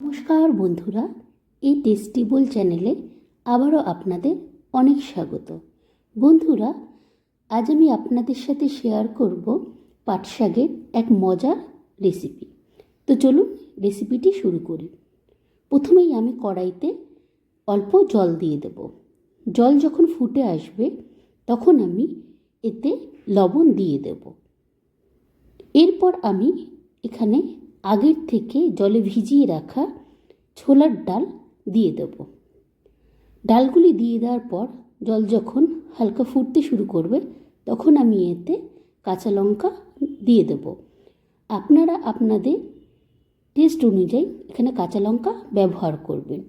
নমস্কার বন্ধুরা, এই টেস্টিবল চ্যানেলে আবারও আপনাদের অনেক স্বাগত। বন্ধুরা, আজ আমি আপনাদের সাথে শেয়ার করব পাট শাকের এক মজার রেসিপি। তো চলুন রেসিপিটি শুরু করি। প্রথমেই আমি কড়াইতে অল্প জল দিয়ে দেব। জল যখন ফুটে আসবে, তখন আমি এতে লবণ দিয়ে দেব। এরপর আমি এখানে আগের থেকে জলে ভিজিয়ে রাখা ছোলার ডাল দিয়ে দেব। ডালগুলি দিয়ে দেওয়ার পর জল যখন হালকা ফুটতে শুরু করবে, তখন আমি এতে কাঁচা লঙ্কা দিয়ে দেব। আপনারা আপনাদের টেস্ট অনুযায়ী এখানে কাঁচা লঙ্কা ব্যবহার করবেন।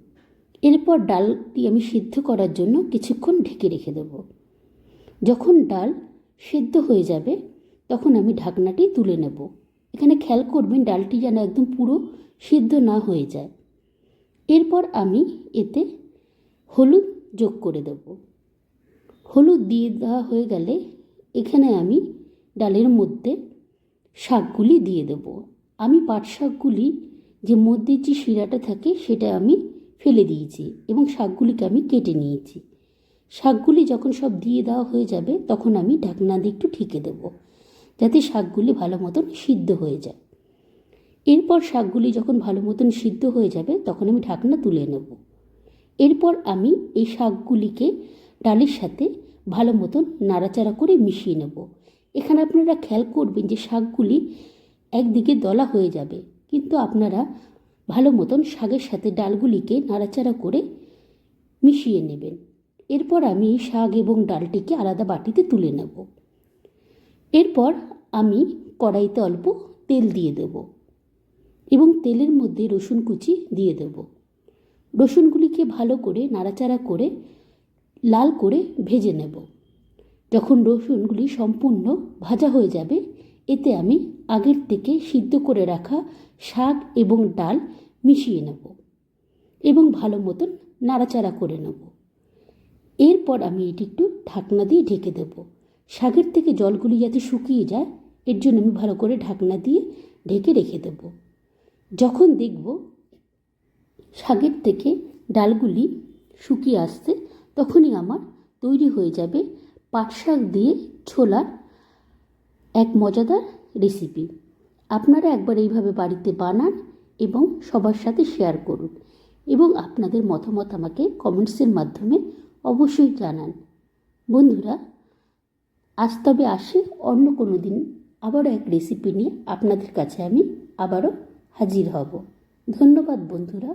এরপর ডালটি আমি সিদ্ধ করার জন্য কিছুক্ষণ ঢেকে রেখে দেব। যখন ডাল সিদ্ধ হয়ে যাবে, তখন আমি ঢাকনাটি তুলে নেব। এখানে খেয়াল করবেন ডালটি যেন একদম পুরো সিদ্ধ না হয়ে যায়। এরপর আমি এতে হলুদ যোগ করে দেব। হলুদ দিয়ে দেওয়া হয়ে গেলে এখানে আমি ডালের মধ্যে শাকগুলি দিয়ে দেব। আমি পাট শাকগুলি যে মধ্যে যে শিরাটা থাকে সেটা আমি ফেলে দিয়েছি এবং শাকগুলিকে আমি কেটে নিয়েছি। শাকগুলি যখন সব দিয়ে দেওয়া হয়ে যাবে তখন আমি ঢাকনা দিয়ে একটু ঠেকে দেবো। যাতে শাকগুলি ভালো মতন সিদ্ধ হয়ে যায়। এরপর শাকগুলি যখন ভালো মতন সিদ্ধ হয়ে যাবে, তখন আমি ঢাকনা তুলে নেব। এরপর আমি এই শাকগুলিকে ডালের সাথে ভালো মতন নাড়াচাড়া করে মিশিয়ে নেব। এখানে আপনারা খেয়াল করবেন যে শাকগুলি একদিকে দলা হয়ে যাবে, কিন্তু আপনারা ভালো মতন শাকের সাথে ডালগুলিকে নাড়াচাড়া করে মিশিয়ে নেবেন। এরপর আমি শাক এবং ডালটিকে আলাদা বাটিতে তুলে নেব। এরপর আমি কড়াইতে অল্প তেল দিয়ে দেব এবং তেলের মধ্যে রসুন কুচি দিয়ে দেব। রসুনগুলিকে ভালো করে নাড়াচাড়া করে লাল করে ভেজে নেব। যখন রসুনগুলি সম্পূর্ণ ভাজা হয়ে যাবে, এতে আমি আগের থেকে সিদ্ধ করে রাখা শাক এবং ডাল মিশিয়ে নেব এবং ভালো মতন নাড়াচাড়া করে নেব। এরপর আমি এটি একটু ঢাকনা দিয়ে ঢেকে দেবো। শাকের থেকে জলগুলি যাতে শুকিয়ে যায়, এর জন্য আমি ভালো করে ঢাকনা দিয়ে ঢেকে রেখে দেব। যখন দেখব শাকের থেকে ডালগুলি শুকিয়ে আসছে, তখনই আমার তৈরি হয়ে যাবে পাট শাক দিয়ে ছোলার এক মজাদার রেসিপি আপনারা একবার এইভাবে বাড়িতে বানান এবং সবার সাথে শেয়ার করুন এবং আপনাদের মতামত আমাকে কমেন্টসের মাধ্যমে অবশ্যই জানান। বন্ধুরা আজ তবে আসি অন্য কোনো দিন। আবারও এক রেসিপি নিয়ে আপনাদের কাছে আমি আবারও হাজির হব। ধন্যবাদ বন্ধুরা।